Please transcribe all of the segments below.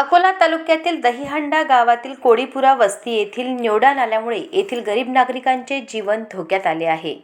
अकोला तालुक्यातील दहीहंडा गावातील कोडीपुरा वस्ती येथील निवडा नाल्यामुळे येथील गरीब नागरिकांचे जीवन धोक्यात आले आहे.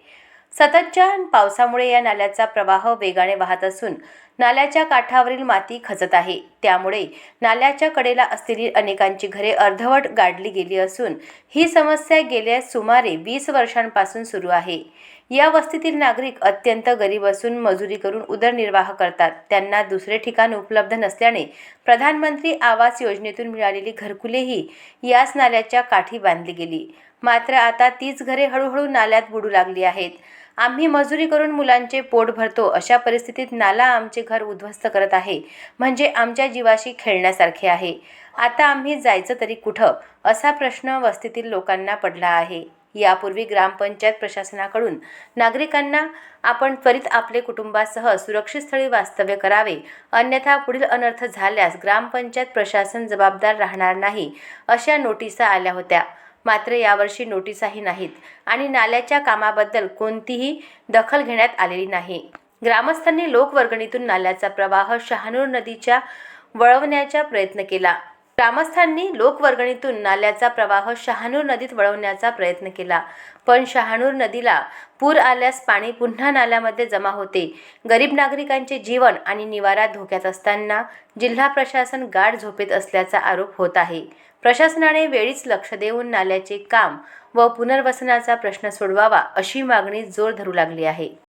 सततच्या पावसामुळे या नाल्याचा प्रवाह वेगाने वाहत असून नाल्याच्या काठावरील माती खचत आहे. त्यामुळे नाल्याच्या कडेला असलेली अनेकांची घरे अर्धवट गाडली गेली असून ही समस्या गेल्या सुमारे वीस वर्षांपासून सुरू आहे. या वस्तीतील नागरिक अत्यंत गरीब असून मजुरी करून उदरनिर्वाह करतात. त्यांना दुसरे ठिकाण उपलब्ध नसल्याने प्रधानमंत्री आवास योजनेतून मिळालेली घरकुलेही याच नाल्याच्या काठी बांधली गेली. मात्र आता तीच घरे हळूहळू नाल्यात बुडू लागली आहेत. आम्ही मजुरी करून मुलांचे पोट भरतो अशा परिस्थितीत नाला आमचे घर उद्ध्वस्त करत आहे. म्हणजे आमच्या जीवाशी खेळण्यासारखे आहे. आता आम्ही जायचं तरी कुठं? असा प्रश्न वस्तीतील लोकांना पडला आहे. यापूर्वी ग्रामपंचायत प्रशासनाकडून नागरिकांना आपण त्वरित आपले कुटुंबासह सुरक्षित स्थळी वास्तव्य करावे. अन्यथा पुढील अनर्थ झाल्यास ग्रामपंचायत प्रशासन जबाबदार राहणार नाही अशा नोटिसा आल्या होत्या. मात्र यावर्षी नोटिसाही नाहीत आणि नाल्याच्या कामाबद्दल कोणतीही दखल घेण्यात आलेली नाही. ग्रामस्थांनी लोकवर्गणीतून नाल्याचा प्रवाह शहानूर नदीच्या वळवण्याचा प्रयत्न केला. ग्रामस्थांनी लोकवर्गणीतून नाल्याचा प्रवाह शहानूर नदीत वळवण्याचा प्रयत्न केला. पण शहानूर नदीला पूर आल्यास पाणी पुन्हा नाल्यामध्ये जमा होते. गरीब नागरिकांचे जीवन आणि निवारा धोक्यात असताना जिल्हा प्रशासन गाढ झोपेत असल्याचा आरोप होत आहे. प्रशासनाने वेळीच लक्ष देऊन नाल्याचे काम व पुनर्वसनाचा प्रश्न सोडवावा अशी मागणी जोर धरू लागली आहे.